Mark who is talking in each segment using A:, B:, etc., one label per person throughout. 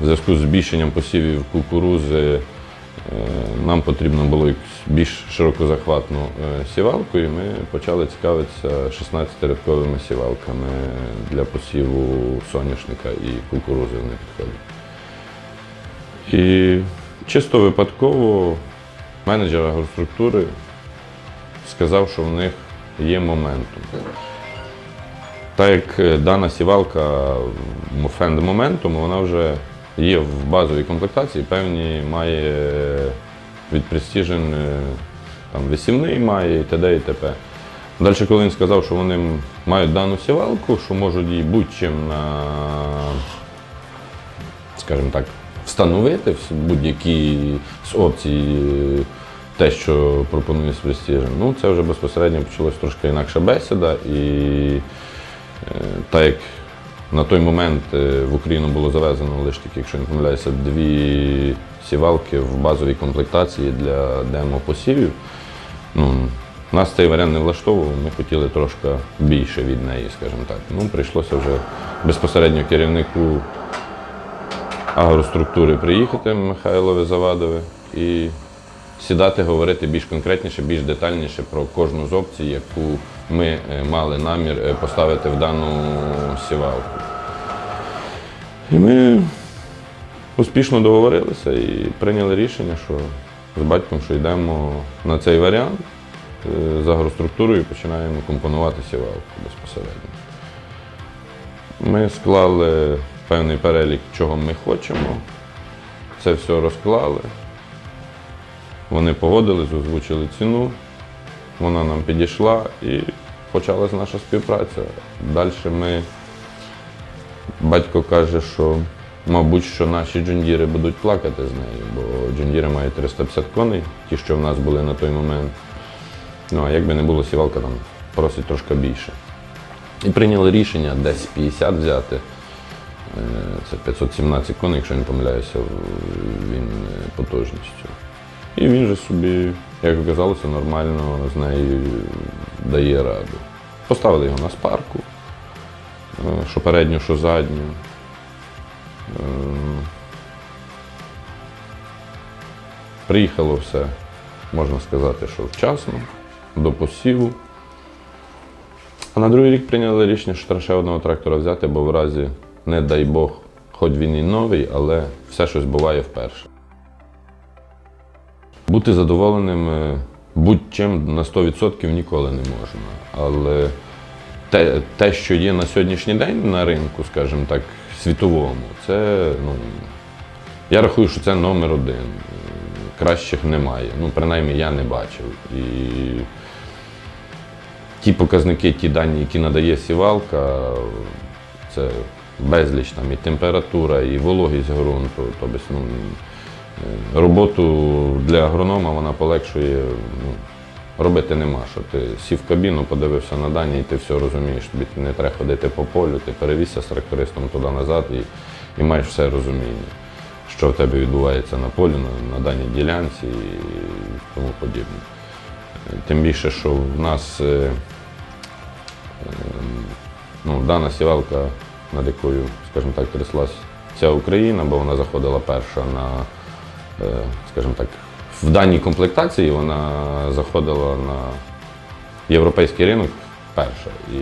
A: в зв'язку з збільшенням посівів кукурузи е, нам потрібно було більш широкозахватну е, сівалку, і ми почали цікавитися 16-рядковими сівалками для посіву соняшника і кукурузи вони підходять. І чисто випадково менеджер агроструктури сказав, що в них є моментум. Так як е, дана сівалка фенд моментум, вона вже є в базовій комплектації, певні має від Precision, е, там висівний має і т.д. і т.п. Далі, коли він сказав, що вони мають дану сівалку, що можуть її будь-чим на, скажімо так, встановити будь-які з опцій е, те, що пропонує Precision, ну це вже безпосередньо почалась трошки інакша бесіда. І Е, Так як на той момент е, в Україну було завезено лише тільки, якщо не помиляюся, дві сівалки в базовій комплектації для демо-посівів. Ну, нас цей варіант не влаштовував, ми хотіли трошки більше від неї, скажімо так. Ну, прийшлося вже безпосередньо керівнику агроструктури приїхати Михайлові Завадові і сідати, говорити більш конкретніше, більш детальніше про кожну з опцій, яку ми е, мали намір е, поставити в дану сівалку. І ми успішно договорилися і прийняли рішення, що з батьком що йдемо на цей варіант е, з агроструктурою і починаємо компонувати сівалку безпосередньо. Ми склали певний перелік, чого ми хочемо. Це все розклали. Вони погодились, озвучили ціну, вона нам підійшла і почалася наша співпраця. Далі ми, батько каже, що, мабуть, що наші джундіри будуть плакати з нею, бо джундіри мають 350 коней, ті, що в нас були на той момент. Ну, а як би не було, сівалка там просить трошки більше. І прийняли рішення десь 50 взяти. Е, Це 517 коней, якщо не помиляюся, він е, потужністю. І він же собі, як оказалося, нормально з нею дає раду. Поставили його на спарку, е, що передню, що задню. Е, Приїхало все, можна сказати, що вчасно, до посіву. А на другий рік прийняли рішення, що ще одного трактора взяти, бо в разі, не дай Бог, хоч він і новий, але все щось буває вперше. Бути задоволеним е, будь-чим на 100% ніколи не можна. Але те, те, що є на сьогоднішній день на ринку, скажімо так, світовому, це, ну, я рахую, що це номер один. Кращих немає. Ну, принаймні, я не бачив. І ті показники, ті дані, які надає сівалка, це безліч там і температура, і вологість ґрунту. Тобто, ну, роботу для агронома вона полегшує. Ну, робити нема, що ти сів в кабіну, подивився на дані, і ти все розумієш. Тобі не треба ходити по полю, ти перевісся з трактористом туди-назад і, і маєш все розуміння, що в тебе відбувається на полі, на, на даній ділянці і тому подібне. Тим більше, що в нас е, е, ну, дана сівалка, над якою, скажімо так, тряслась вся Україна, бо вона заходила перша на, скажімо так, в даній комплектації вона заходила на європейський ринок перша. І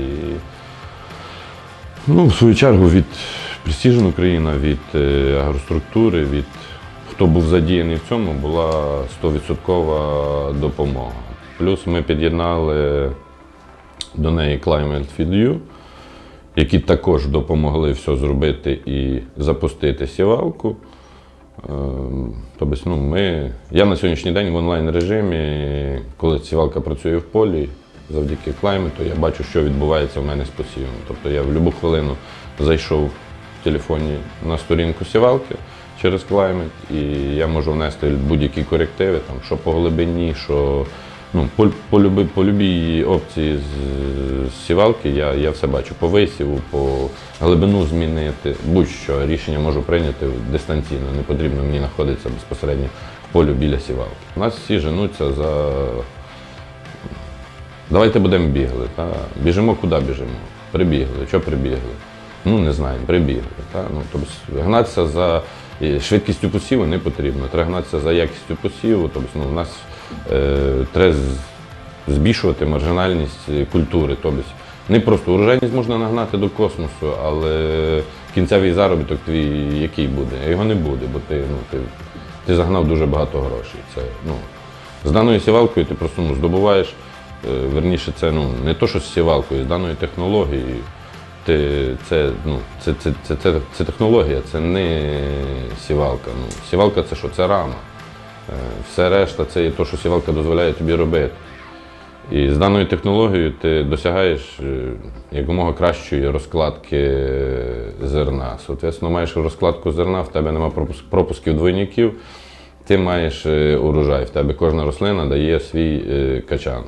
A: ну, в свою чергу від Precision Україна, від е, агроструктури, від хто був задіяний в цьому, була 100% допомога. Плюс ми під'єднали до неї Climate Feed You, які також допомогли все зробити і запустити сівалку. Ем, Тобто, ну, ми, я на сьогоднішній день в онлайн режимі, коли сівалка працює в полі, завдяки Клаймету, я бачу, що відбувається в мене з посівом. Тобто я в будь-яку хвилину зайшов в телефоні на сторінку сівалки через Клаймет, і я можу внести будь-які корективи, там, що по глибині, що ну, по, по, любі, по любій опції з, з сівалки я, я все бачу. По висіву, по глибину змінити, будь-що рішення можу прийняти дистанційно, не потрібно мені знаходитися безпосередньо в полю біля сівалки. У нас всі женуться за. Давайте будемо бігли. Та? Біжимо куди біжимо? Прибігли. Що прибігли? Ну, не знаємо, прибігли. Та? Ну, тобто, гнатися за І швидкістю посіву не потрібно. Треба гнатися за якістю посіву. Тобто ну, в нас е, треба збільшувати маржинальність культури. Тобто не просто урожайність можна нагнати до космосу, але кінцевий заробіток твій який буде? Його не буде, бо ти, ну, ти, ти загнав дуже багато грошей. Це, ну, з даною сівалкою ти просто ну, здобуваєш, е, верніше, це ну, не то, що з сівалкою, з даною технологією. Ти, це, ну, це, це, це, це, це технологія, це не сівалка. Ну, сівалка це що? Це рама. Е, Все решта це є те, що сівалка дозволяє тобі робити. І з даною технологією ти досягаєш е, якомога кращої розкладки е, зерна. Соответственно, маєш розкладку зерна, в тебе немає пропусків двойників, ти маєш урожай. В тебе кожна рослина дає свій качан.